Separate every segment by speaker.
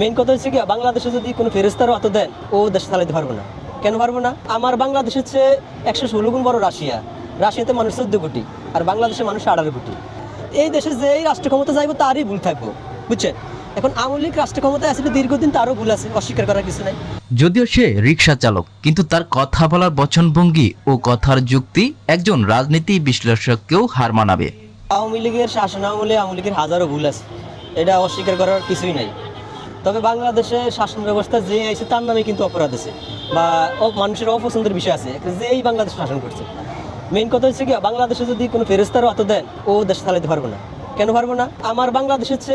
Speaker 1: Main কথা হচ্ছে কি বাংলাদেশে যদি কোনো ফেরেস্তারও অত দেন ও দেশ চালাতে পারব না। কেন পারব না? আমার বাংলাদেশ হচ্ছে একশো ষোলো গুণ বড় রাশিয়া। রাশিয়াতে মানুষ চোদ্দ কোটি আর বাংলাদেশের মানুষ আঠারো কোটি। এই দেশে যেই রাষ্ট্র ক্ষমতা যাইবো তারই ভুল থাকব বুঝছেন? এখন আওয়ামী লীগ রাষ্ট্র ক্ষমতায় আসলে দীর্ঘদিন তারও ভুল আছে অস্বীকার করার কিছু নাই।
Speaker 2: যদিও সে রিক্সা চালক কিন্তু তার কথা বলার বচনভঙ্গি ও কথার যুক্তি একজন রাজনীতি বিশ্লেষককেও হার মানাবে।
Speaker 1: আওয়ামী লীগের শাসন আমলে আওয়ামী লীগের হাজারো ভুল আছে এটা অস্বীকার করার কিছুই নাই। তবে বাংলাদেশে শাসন ব্যবস্থা যে আছে তার নামে কিন্তু অপরাধ আছে বা মানুষের অপছন্দের বিষয় আছে। যে এই বাংলাদেশ শাসন করছে। মেইন কথা হচ্ছে কি, বাংলাদেশে যদি কোনো ফেরেস্তারও অত দেন, ও দেশ চালাতে পারব না। কেন পারব না? আমার বাংলাদেশ হচ্ছে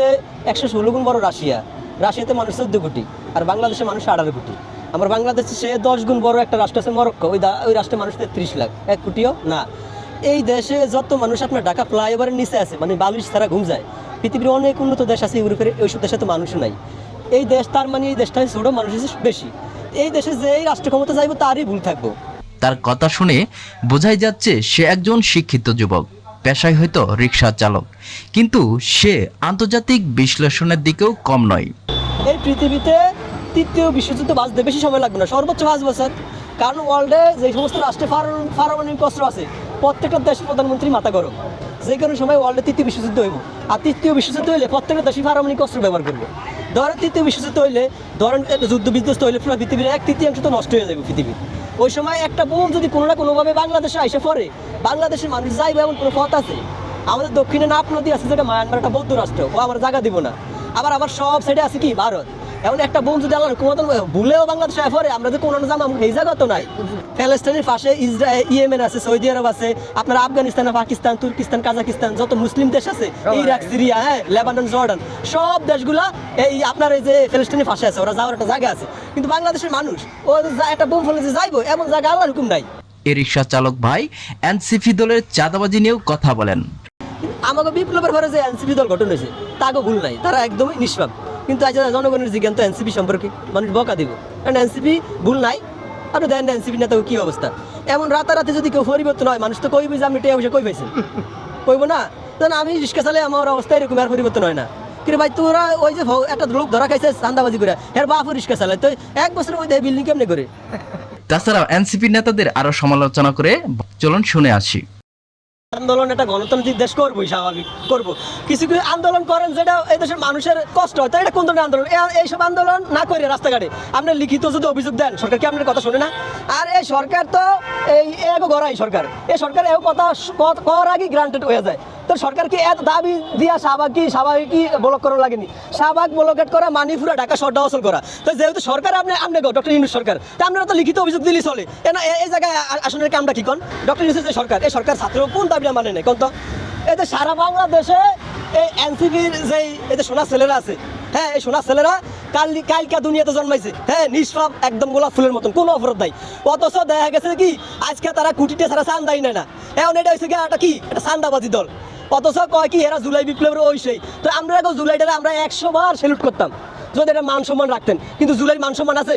Speaker 1: একশো ষোলো গুণ বড় রাশিয়া। রাশিয়াতে মানুষ চোদ্দ কোটি, আর বাংলাদেশের মানুষ আঠারো কোটি। আমার বাংলাদেশে সে দশ গুণ বড় একটা রাষ্ট্র আছে মরক্কো। ওই ওই রাষ্ট্রের মানুষ তেত্রিশ লাখ। এক কোটিও না। এই দেশে যত মানুষ আপনার ঢাকা ফ্লাইওভারের নিচে আছে মানে বালিশ ছাড়া ঘুম যায়, পৃথিবীর অনেক উন্নত দেশ আছে, ইউরোপের, ওইসব দেশে তো মানুষ নাই। এই দেশ তার মানে এই দেশটাই ছোট মানুষ বেশি। এই দেশে যে এই রাষ্ট্র ক্ষমতা যাইবো তারই ভুল থাকব।
Speaker 2: তার কথা শুনে বোঝাই যাচ্ছে সে একজন শিক্ষিত যুবক পেশায় হয়তো রিক্সা চালক। কিন্তু সে আন্তর্জাতিক বিশ্লেষণের দিকেও কম নয়।
Speaker 1: এই পৃথিবীতে তৃতীয় বিশ্বযুদ্ধ বাঁচতে বেশি সময় লাগবে না সর্বোচ্চ পাঁচ বছর। কারণ ওয়ার্ল্ডে যে সমস্ত রাষ্ট্রে পারমাণবিক পারমাণবিক অস্ত্র আছে প্রত্যেকটা দেশের প্রধানমন্ত্রী মাথা গরম। যে কোনো সময় ওয়ার্ল্ডে তৃতীয় বিশ্বযুদ্ধ হইব। আর তৃতীয় বিশ্বযুদ্ধ হইলে প্রত্যেকটা দেশই পারমাণবিক অস্ত্র ব্যবহার করবে। ধরেন তৃতীয় বিশ্বযুদ্ধ হইলে, ধরেন যুদ্ধ বিধ্বস্ত হইলে পুরো পৃথিবীর এক তৃতীয়াংশ তো নষ্ট হয়ে যাবে পৃথিবী। ওই সময় একটা বোম যদি কোনো না কোনোভাবে বাংলাদেশে আসে পড়ে, বাংলাদেশের মানুষ যাইবে এমন কোনো পথ আছে? আমাদের দক্ষিণে নাপ নদী আছে যেটা মায়ানমার একটা বৌদ্ধ রাষ্ট্র, ও আমার জায়গা দিব না। আবার আবার সব সাইডে আছে কি? ভারত। এখন একটা বোম যদি আল্লাহ কুমাতন ভুলেও বাংলাদেশে পরে আমরা যে কোনো জামা এই জায়গা তো নাই। প্যালেস্টাইনের পাশে ইসরায়েল ইয়েমেন আছে সৌদি আরব আছে আপনার আফগানিস্তান পাকিস্তান তুর্কিস্তান কাজাকিস্তান যত মুসলিম দেশ আছে ইরাক সিরিয়া হ্যাঁ লেবানন জর্ডান সব দেশগুলা এই আপনার এই যে প্যালেস্টাইনের পাশে আছে ওরা যাওয়ার একটা জায়গা আছে। কিন্তু বাংলাদেশের মানুষ ও যা- একটা বোম ফেলে যে যাইবো এমন জায়গা আল্লাহর হুকুম নাই।
Speaker 2: এ রিক্সা চালক ভাই এনসিপি দলের চাঁদাবাজি নিয়েও কথা বলেন।
Speaker 1: আমাকে বিপ্লবের পরে যে এনসিপি দল গঠন হয়েছে তাকে ভুল নাই তারা একদমই নিষ্পাপ। কিন্তু আজ জনগণের জিজ্ঞান তো এনসিপি সম্পর্কে মানুষ বকা দিব। কারণ এনসিপি ভুল নাই। আপনি দেন এনসিপি নেতা কি অবস্থা? এমন রাতারাতি যদি কেউ পরিবর্তন হয়, মানুষ তো কইবে যে আপনি টেয়া পয়সা কই পাইছেন। কইব না? তখন আমি রিক্সা চালে আমার অবস্থা এরকম, আর পরিবর্তন হয় না। কিন্তু ভাই, তোরা ওই যে একটা লোক ধরা খাইছে চান্দাবাজি করে। এর বাপু রিক্সা চালায়। তো এক বছরের মধ্যে বিল্ডিং কেমনে করে?
Speaker 2: তাছাড়াও এনসিপি নেতাদের আরও সমালোচনা করে, চলুন শুনে আসি।
Speaker 1: আন্দোলন এটা গণতান্ত্রিক দেশ করবোই স্বাভাবিক, করব। কিছু কিছু আন্দোলন করেন যেটা এই দেশের মানুষের কষ্ট হয়। তো এটা কোন ধরনের আন্দোলন? এইসব আন্দোলন না করে রাস্তাঘাটে। আপনি লিখিত যদি অভিযোগ দেন, সরকার কি আপনার কথা শোনে না? আর এই সরকার তো এই এক গড়াই সরকার। এই সরকার এও কথা কর আগে গ্রান্টেড হয়ে যায়। তো সরকার কি এত দাবি দিয়া শাহবাগ কি শাহবাগে কি ব্লক করা লাগেনি? শাহবাগ ব্লকেট করা মানিপুরা ঢাকা শহরটা অসল করা। তো যেহেতু সরকার আপনি আপনি ডক্টর ইউনুস সরকার। তা আপনারা তো লিখিত অভিযোগ দিলেই চলে। এই জায়গায় আ- আসলে কি কন? ডক্টর ইউনুসের সরকার, এই সরকার ছাত্র কোন দাবিটা মানে নেই সারা বাংলাদেশে এই এনসিপির যে এই যে সোনা ছেলেরা আছে হ্যাঁ এই সোনা ছেলেরা কাল কালকা দুনিয়াতে জন্মাইছে হ্যাঁ নিষ্পাপ একদম গোলাপ ফুলের মতন, কোনো অপরাধ নাই। অথচ দেখা গেছে কি, আজকে তারা কুটিতে ছাড়া চান্দাই নেয় না। এখন এটা হয়েছে কি একটা কি, এটা চান্দাবাজি দল। অথচ কয় কি, এরা জুলাই বিপ্লবের ওই সেই। তো আমরা এখন জুলাইটারে আমরা একশো বার সেলুট করতাম। যদি এটা মান সম্মান রাখতেন। কিন্তু জুলাই মান সম্মান আছে?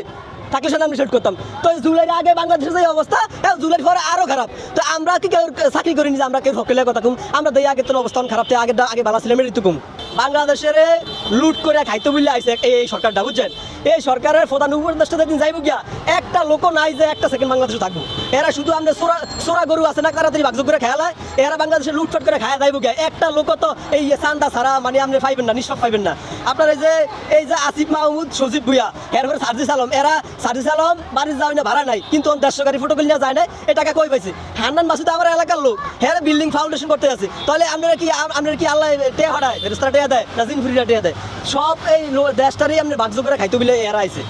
Speaker 1: থাকলে সেটা আমরা সেলুট করতাম। তো জুলাইয়ের আগে বাংলাদেশের যে অবস্থা জুলাইয়ের পরে আরও খারাপ। তো আমরা কি কেউ চাকরি করিনি যে আমরা কেউ হকেলের কথা কম? আমরা দেই আগে তোর অবস্থান খারাপ আগে আগে ভালো ছিলাম ঋতু কম। বাংলাদেশের লুট করে খাইতে বললে আইসে এই সরকারটা, বুঝছেন? এই সরকারের প্রধান উপদেষ্টা দিন যাইব গিয়া, একটা লোক নাই যে একটা সেকেন্ড বাংলাদেশে থাকব। এরা শুধু আমরা সোরা সোরা গরু আছে না তাড়াতাড়ি ভাগযোগ করে খেয়ালায় এরা বাংলাদেশে লুটফাট করে খায়া যাইব গিয়া। একটা লোক তো এই চান্দা ছাড়া মানে আপনি পাইবেন না নিঃসব পাইবেন না। আপনার এই যে এই যে আসিফ মাহমুদ, সজীব ভুইয়া এরপরে সার্জিস আলম, এরা সার্জিস আলম বাড়ির যাওয়া ভাড়া নাই, কিন্তু দেড়শো গাড়ি ফটো নিয়ে যায় না এ টাকা কই পাইছে? হান্নান মাসুদ আমার এলাকার লোক হ্যাঁ বিল্ডিং ফাউন্ডেশন করতে আছে। তাহলে আপনারা কি আপনারা কি আল্লাহ টেয়া হারায় ফেরেস্তারা টেয়া দেয়, না জিন ফ্রিরা টেয়া দেয়? সব এই দেশটারই আপনি ভাগযোগ করে খাইতে বিলে এরা আইছে।